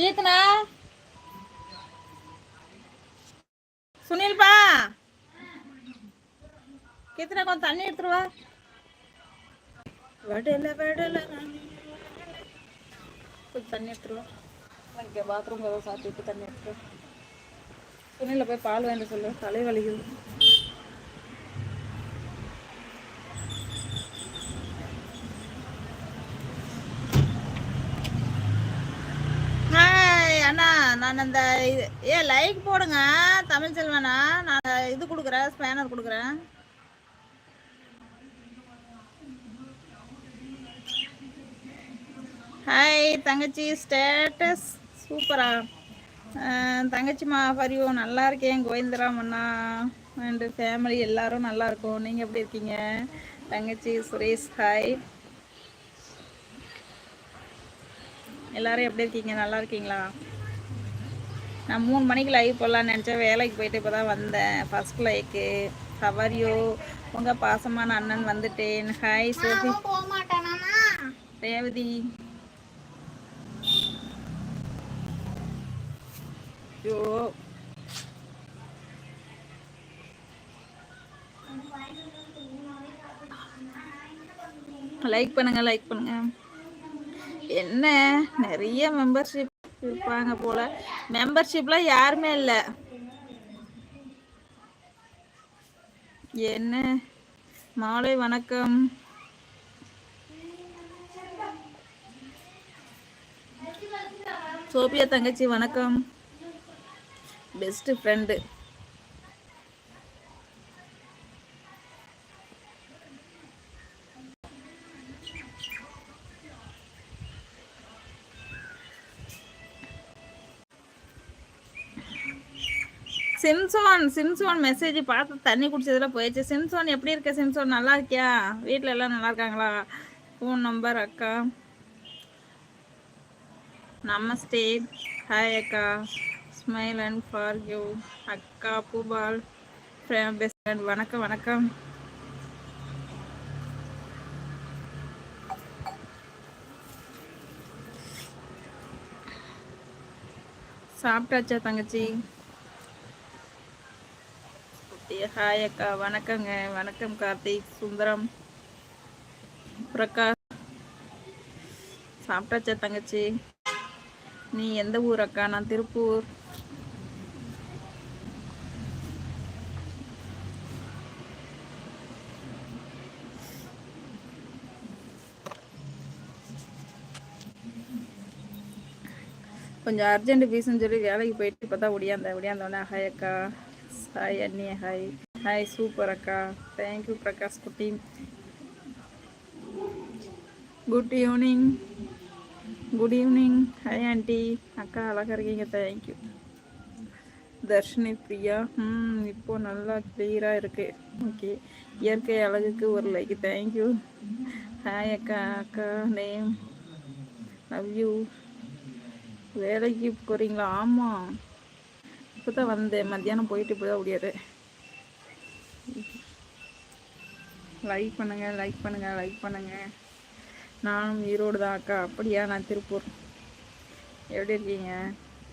கீர்த்தனா? சுனில்பா? கீர்த்தனா கொஞ்சம் தண்ணி எடுத்துருவா வடல வடல. கொஞ்சம் தண்ணி எடுத்துருவா இங்கே பாத்ரூம் சாத்திட்டு தண்ணி எடுத்துருவா சுனில போய் பால் வாங்கிட்டு சொல்லு. தலை வலிக்குது ஹாய் அண்ணா நான் அந்த இது ஏ லைக் போடுங்க தமிழ் செல்வனா? நான் இது கொடுக்குறேன் ஸ்பேனர் கொடுக்குறேன். ஹாய் தங்கச்சி ஸ்டேட்டஸ் சூப்பரா தங்கச்சிமா தங்கச்சிம்மா ஃபரியோ நல்லா இருக்கேன் கோவிந்தராம் அண்ணா அண்டு ஃபேமிலி எல்லாரும் நல்லா இருக்கும். நீங்கள் எப்படி இருக்கீங்க? தங்கச்சி சுரேஷ் ஹாய் எல்லாரும் எப்படி இருக்கீங்க? நல்லா இருக்கீங்களா? நான் மூணு மணிக்கு லைவ் போடலான்னு நினச்சேன். வேலைக்கு போயிட்டு இப்போ தான் வந்தேன் ஃபர்ஸ்ட் லைக்கு ஹவர்யூ உங்கள் பாசமான அண்ணன் வந்துட்டேன். ஹாய் சோபி ரேவதி. ஐயோ. லைக் பண்ணுங்க லைக் பண்ணுங்க. என்ன? நிறைய மெம்பர்ஷிப் இருப்பாங்க போல. மெம்பர்ஷிப்லாம் யாருமே இல்லை. என்ன? மாலை வணக்கம். சோபியா தங்கச்சி வணக்கம். Best friend Simson Simson message பார்த்து தண்ணி குடிச்சதுல போயிடுச்சு. சிம்சோன் எப்படி இருக்க? சிம்சோன் நல்லா இருக்கியா? வீட்டில் எல்லாம் நல்லா இருக்காங்களா? ஃபோன் நம்பர் அக்கா. நமஸ்தே ஹாய் அக்கா. ஸ்மைல் அண்ட் ஃபார் யூ அக்கா பூபால். பெஸ்ட் ஃப்ரெண்ட் வணக்கம் வணக்கம். சாப்பிட்டாச்சா தங்கச்சி? ஹாய் அக்கா. வணக்கங்க. வணக்கம் கார்த்திக். சுந்தரம். பிரகாஷ். சாப்பிட்டாச்சா தங்கச்சி? நீ எந்த ஊர் அக்கா? நான் திருப்பூர். கொஞ்சம் அர்ஜென்ட் பீஸ்ன்னு சொல்லி வேலைக்கு போயிட்டு இப்போ தான் ஒடியாந்தேன் ஒடியாந்தோடனே ஹாய் அக்கா. ஹாய் அண்ணி ஹாய் ஹாய் சூப்பர் அக்கா. தேங்க்யூ பிரகாஷ் குட்டி. Good evening good evening hi aunty அக்கா அழகாக இருக்கீங்க. Thank you Dharshini Priya. ம் இப்போ நல்லா கிளியராக இருக்கு. ஓகே இயற்கை அழகுக்கு ஒரு லைக் தேங்க்யூ ஹாய் அக்கா. அக்கா நேம் லவ் யூ வேலைக்கு போகிறீங்களா ஆமாம் இப்போ தான் வந்தேன். மத்தியானம் போயிட்டு இப்போ தான் முடியாது லைக் பண்ணுங்க லைக் பண்ணுங்க லைக் பண்ணுங்க. நானும் ஈரோடு தான் அக்கா. அப்படியா நான் திருப்பூர். எப்படி இருக்கீங்க?